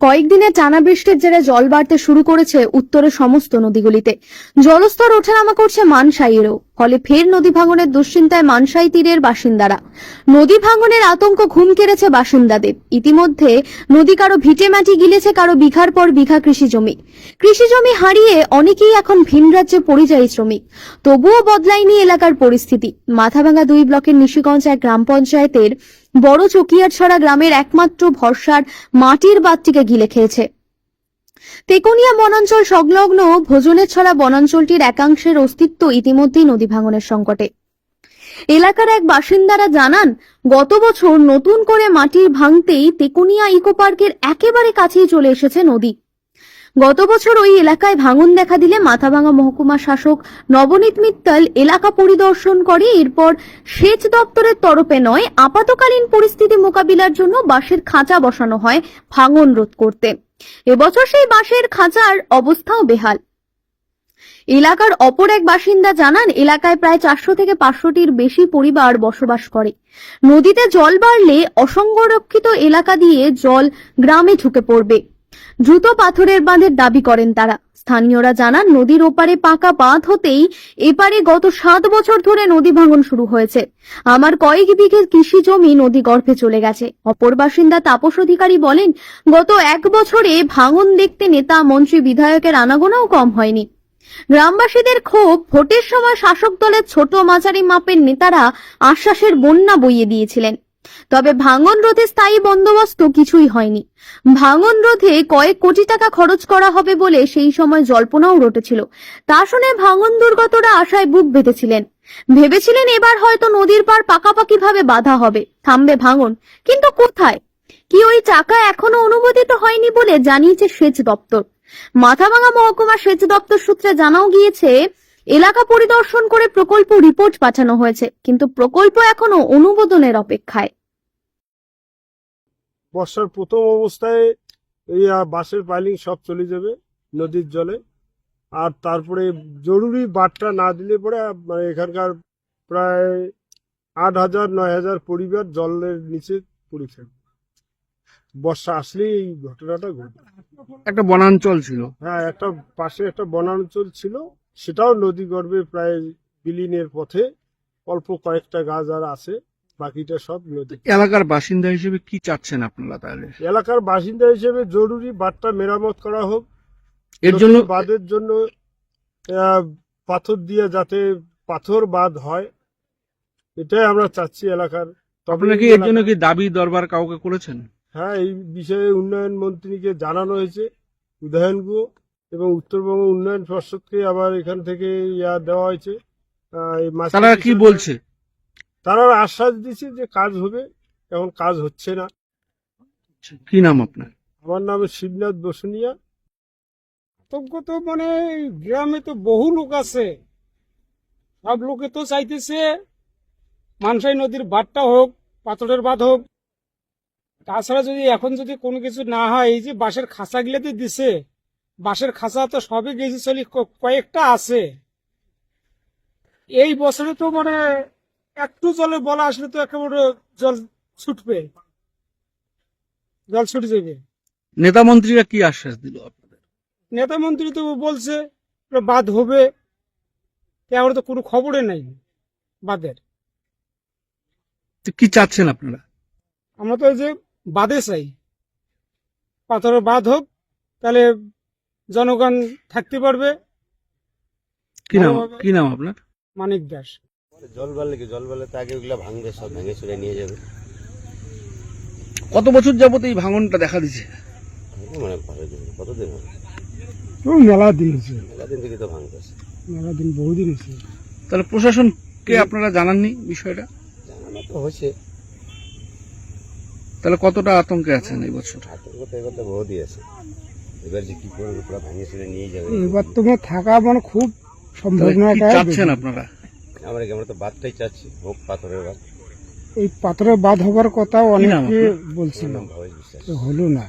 কয়েকদিনের টানা বৃষ্টির জেরে জল বাড়তে শুরু করেছে উত্তরের সমস্ত নদীগুলিতে। জলস্তর ওঠানামা করছে মানসাইয়েরও, ফলে ফের নদী ভাঙনের দুশ্চিন্তায় মানসাই তীরের বাসিন্দারা। নদী ভাঙনের আতঙ্ক ঘুম কেড়েছে বাসিন্দাদের। ইতিমধ্যে নদী কারও ভিটে মাটি গিলেছে, কারও বিঘার পর বিঘা কৃষি জমি। কৃষি জমি হারিয়ে অনেকেই এখন ভিন রাজ্যে পরিযায়ী শ্রমিক। তবুও বদলায়নি এলাকার পরিস্থিতি। মাথাভাঙা দুই ব্লকের নিশিগঞ্জ এক গ্রাম পঞ্চায়েতের বড় চকিয়ারছড়া গ্রামের একমাত্র ভরসার মাটির বাঁধটিকে গিলে খেয়েছে। তেকুনিয়া বনাঞ্চল সংলগ্ন ভোজনের ছড়া বনাঞ্চলটির একাংশের অস্তিত্ব ইতিমধ্যেই নদী ভাঙনের সংকটে। এলাকার এক বাসিন্দারা জানান, গত বছর নতুন করে মাটির ভাঙতেই তেকুনিয়া ইকো পার্কের একেবারে কাছেই চলে এসেছে নদী। গত বছর ওই এলাকায় ভাঙন দেখা দিলে মাথাভাঙা মহকুমা শাসক নবনীত মিত্তাল এলাকা পরিদর্শন করে। এরপর সেচ দপ্তরের তরফে নয়, আপাতকালীন পরিস্থিতি মোকাবিলার জন্য বাঁশের খাঁচা বসানো হয় ভাঙন রোধ করতে। এবছর সেই বাঁশের খাঁচার অবস্থাও বেহাল। এলাকার অপর এক বাসিন্দা জানান, এলাকায় প্রায় চারশো থেকে পাঁচশোটির বেশি পরিবার বসবাস করে। নদীতে জল বাড়লে অসংরক্ষিত এলাকা দিয়ে জল গ্রামে ঢুকে পড়বে। দ্রুত পাথরের বাঁধের দাবি করেন তারা। স্থানীয়রা জানান, নদীর ওপারে পাকা বাঁধ হতেই এপারে গত সাত বছর ধরে নদী ভাঙন শুরু হয়েছে। আমার কয়েক বিঘে কৃষি জমি নদী গর্ভে চলে গেছে। অপর বাসিন্দা তাপস অধিকারী বলেন, গত এক বছরে ভাঙন দেখতে নেতা, মন্ত্রী, বিধায়কের আনাগোনাও কম হয়নি। গ্রামবাসীদের ক্ষোভ, ভোটের সময় শাসক দলের ছোট মাঝারি মাপের নেতারা আশ্বাসের বন্যা বইয়ে দিয়েছিলেন। তবে ভাঙন রোধে স্থায়ী বন্দোবস্ত কিছুই হয়নি। ভাঙন রোধে কয়েক কোটি টাকা খরচ করা হবে বলে সেই সময় জল্পনাও রটেছিল। তা শুনে ভাঙন দুর্গতরা আশায় বুক বেঁধেছিলেন। ভেবেছিলেন এবার হয়তো নদীর পার পাকাপাকি ভাবে বাধা হবে। থামবে ভাঙন, কিন্তু কোথায়? কি ওই চাকা এখনও অনুমোদিত হয়নি বলে জানিয়েছে সেচ দপ্তর। মাথাভাঙা মহকুমা সেচ দপ্তর সূত্রে জানাও গিয়েছে এলাকা পরিদর্শন করে প্রকল্প রিপোর্ট পাঠানো হয়েছে কিন্তু প্রকল্প এখনও অনুমোদনের অপেক্ষায়। বর্ষার প্রথম অবস্থায় এই বাঁশের পাইলিং সব চলে যাবে নদীর জলে। আর তারপরে জরুরি বাটটা না দিলে পরে মানে এখানকার প্রায় আট হাজার নয় হাজার পরিবার জলের নিচে পড়ে থাকবে। বর্ষা আসলেই এই ঘটনাটা ঘটবে। একটা বনাঞ্চল ছিল। হ্যাঁ একটা পাশে একটা বনাঞ্চল ছিল। সেটাও নদী গর্ভে প্রায় বিলীনের পথে অল্প কয়েকটা গাছ আর আছে বাকিটা সব নদী। এলাকার বাসিন্দা হিসেবে কি চাচ্ছেন আপনারা তাহলে? এলাকার বাসিন্দা হিসেবে জরুরি বাঁধটা মেরামত করা হোক। এর জন্য বাঁধের জন্য পাথর দিয়ে যাতে পাথর বাঁধ হয় এটাই আমরা চাচ্ছি এলাকার। আপনারা কি এর জন্য কি দাবি দরবার কাউকে করেছেন? হ্যাঁ এই বিষয়ে উন্নয়ন মন্ত্রীকে জানানো হয়েছে। উদয়নগু এবং উত্তরবঙ্গ উন্নয়ন পর্ষদকে আবার এখান থেকে ইয়া দেওয়া হয়েছে। তারা কি বলছে? তারা আশ্বাস দিচ্ছে যে কাজ হবে এখন কাজ হচ্ছে না। কি নাম আপনার? আমার নাম শিবনাথ বসুনিয়া। আতঙ্ক তো মানে গ্রামে তো বহু লোক আছে। সব লোকে তো চাইতেছে মানসাই নদীর বাঁধটা হোক পাথরের বাঁধ হোক। তাছাড়া যদি এখন যদি কোনো কিছু না হয় এই যে বাঁশের খাঁচা গিলাতে দিছে বাঁশের খাঁচা তো সবই গেছে চলি কয়েকটা আছে। এই বছরে তো মানে একটু জলে বলা আসলে তো একেবারে জল ছুটবে। জল ছুটে যাবে। নেতা মন্ত্রীরা কি আশ্বাস দিল আপনাদের? নেতা মন্ত্রী তো বলছে বাদ হবে। আমরা তো কোনো খবরে নাই বাদের। কি চাচ্ছেন আপনারা? আমরা তো এই যে বাদে চাই। পাথরের বাদ হোক তাহলে জনগণ থাকতে পারবে। কি নাম? কি নাম আপনার? মানিক দাস। জল বাড়লে কি জল বাড়লে তো আগে ওগুলো ভাঙবে সব ভেঙে চুরে নিয়ে যাবে। কত বছর যাবত এই ভাঙনটা দেখা মানে দিন কতদিন হবে? মেলা দিন মেলা দিন থেকে তো ভাঙতেছে মেলা দিন বহুদিন হচ্ছে তাহলে প্রশাসনকে আপনারা জানাননি বিষয়টা? জানানো তো হয়েছে। তাহলে কতটা আতঙ্কে আছেন এই বছর? আতঙ্ক তো বহুতই আছে। এবার যে কি করবে পুরো ভেঙে চুরে নিয়ে যাবে। এবার তো থাকা মানে খুব তাহলে কি চাচ্ছেন আপনারা? আমরা আমরা তো বাদটাই চাচ্ছি হোক পাথরের বাদ। এই পাথরের বাদ হবার কথা কি নাম আপনার? বলছিল। হলো না।